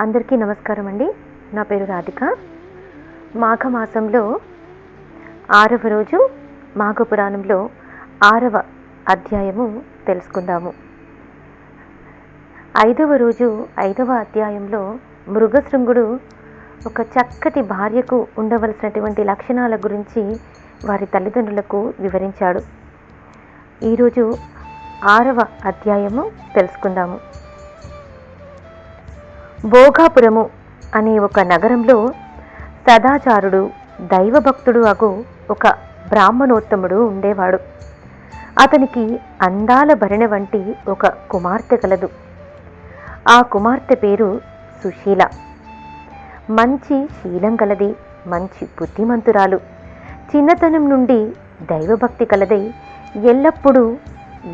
అందరికీ నమస్కారం అండి. నా పేరు రాధిక. మాఘమాసంలో ఆరవ రోజు మాఘ పురాణంలో ఆరవ అధ్యాయము తెలుసుకుందాము. ఐదవ రోజు ఐదవ అధ్యాయంలో మృగశృంగుడు ఒక చక్కటి భార్యకు ఉండవలసినటువంటి లక్షణాల గురించి వారి తల్లిదండ్రులకు వివరించాడు. ఈరోజు ఆరవ అధ్యాయము తెలుసుకుందాము. భోగాపురము అనే ఒక నగరంలో సదాచారుడు దైవభక్తుడు అగు ఒక బ్రాహ్మణోత్తముడు ఉండేవాడు. అతనికి అందాల భరిణ వంటి ఒక కుమార్తె కలదు. ఆ కుమార్తె పేరు సుశీల. మంచి శీలం కలది మంచి బుద్ధిమంతురాలు. చిన్నతనం నుండి దైవభక్తి కలదై ఎల్లప్పుడూ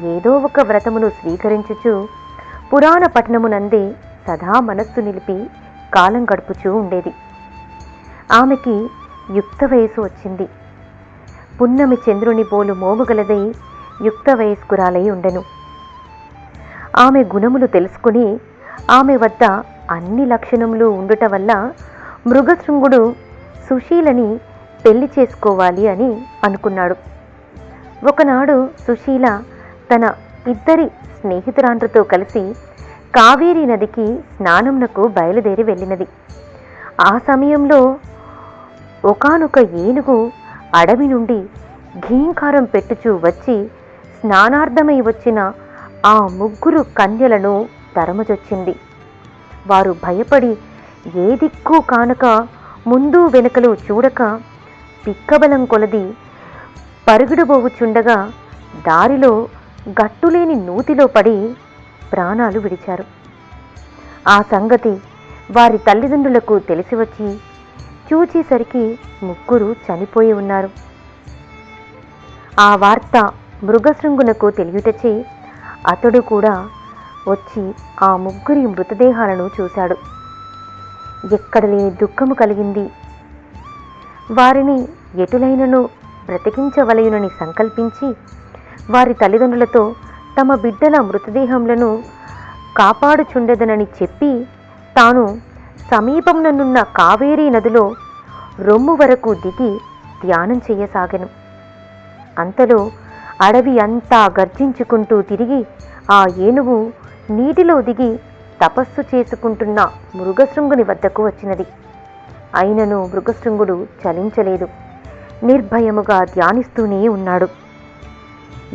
ఏదో ఒక వ్రతమును స్వీకరించుచు పురాణ పట్టణమునందే సదా మనస్సు నిలిపి కాలం గడుపుచూ ఉండేది. ఆమెకి యుక్త వయసు వచ్చింది. పున్నమి చంద్రుని పోలు మోముగలదై యుక్త వయస్కురాలై ఉండెను. ఆమె గుణములు తెలుసుకుని ఆమె వద్ద అన్ని లక్షణములు ఉండుట వల్ల మృగశృంగుడు సుశీలని పెళ్ళి చేసుకోవాలి అని అనుకున్నాడు. ఒకనాడు సుశీల తన ఇద్దరి స్నేహితురాండ్రతో కలిసి కావేరీ నదికి స్నానంనకు బయలుదేరి వెళ్ళినది. ఆ సమయంలో ఒకానొక ఏనుగు అడవి నుండి ఘీంకారం పెట్టుచూ వచ్చి స్నానార్థమై వచ్చిన ఆ ముగ్గురు కన్యలను తరమజొచ్చింది వారు భయపడి ఏ దిక్కు కానక ముందు వెనుకలు చూడక పిక్కబలం కొలది పరుగుడుబోవుచుండగా దారిలో గట్టులేని నూతిలో పడి ప్రాణాలు విడిచారు. ఆ సంగతి వారి తల్లిదండ్రులకు తెలిసి వచ్చి చూచేసరికి ముగ్గురు చనిపోయి ఉన్నారు. ఆ వార్త మృగశృంగునకు తెలియటచే అతడు కూడా వచ్చి ఆ ముగ్గురి మృతదేహాలను చూశాడు. ఎక్కడ లేని దుఃఖము కలిగింది. వారిని ఎటులైనను బ్రతికించవలయునని సంకల్పించి వారి తల్లిదండ్రులతో తమ బిడ్డల మృతదేహములను కాపాడుచుండెదనని చెప్పి తాను సమీపంలోనున్న కావేరీ నదిలో రొమ్ము వరకు దిగి ధ్యానం చేయసాగను. అంతలో అడవి అంతా గర్జించుకుంటూ తిరిగి ఆ ఏనుగు నీటిలో దిగి తపస్సు చేసుకుంటున్న మృగశృంగుని వద్దకు వచ్చినది. అయినను మృగశృంగుడు చలించలేదు. నిర్భయముగా ధ్యానిస్తూనే ఉన్నాడు.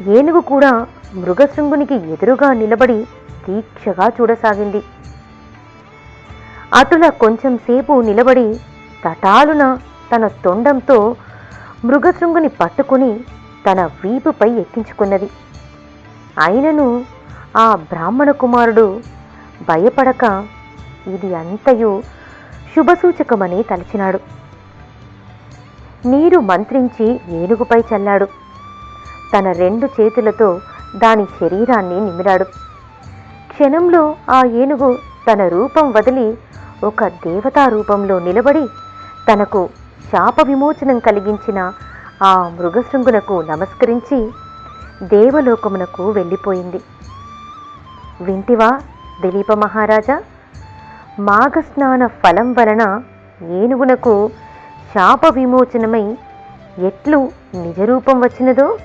ఏనుగు కూడా మృగశృంగునికి ఎదురుగా నిలబడి దీక్షగా చూడసాగింది. అటుల కొంచెంసేపు నిలబడి తటాలున తన తొండంతో మృగశృంగుని పట్టుకుని తన వీపుపై ఎక్కించుకున్నది. అయినను ఆ బ్రాహ్మణ కుమారుడు భయపడక ఇది అంతయు శుభసూచకమని తలచినాడు. నీరు మంత్రించి ఏనుగుపై చల్లాడు. తన రెండు చేతులతో దాని శరీరాన్ని నిమిరాడు. క్షణంలో ఆ ఏనుగు తన రూపం వదిలి ఒక దేవతా రూపంలో నిలబడి తనకు శాప విమోచనం కలిగించిన ఆ మృగశృంగునకు నమస్కరించి దేవలోకమునకు వెళ్ళిపోయింది. వింటివా దిలీప మహారాజా? మాఘస్నాన ఫలం వలన ఏనుగునకు శాప విమోచనమై ఎట్లు నిజరూపం వచ్చినదో?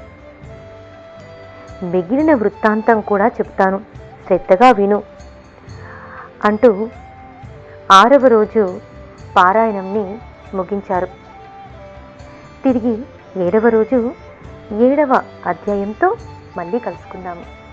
మిగిలిన వృత్తాంతం కూడా చెప్తాను. శ్రద్ధగా విను. అంటూ ఆరవ రోజు పారాయణంని ముగించారు. తిరిగి ఏడవ రోజు ఏడవ అధ్యాయంతో మళ్ళీ కలుసుకుందాము.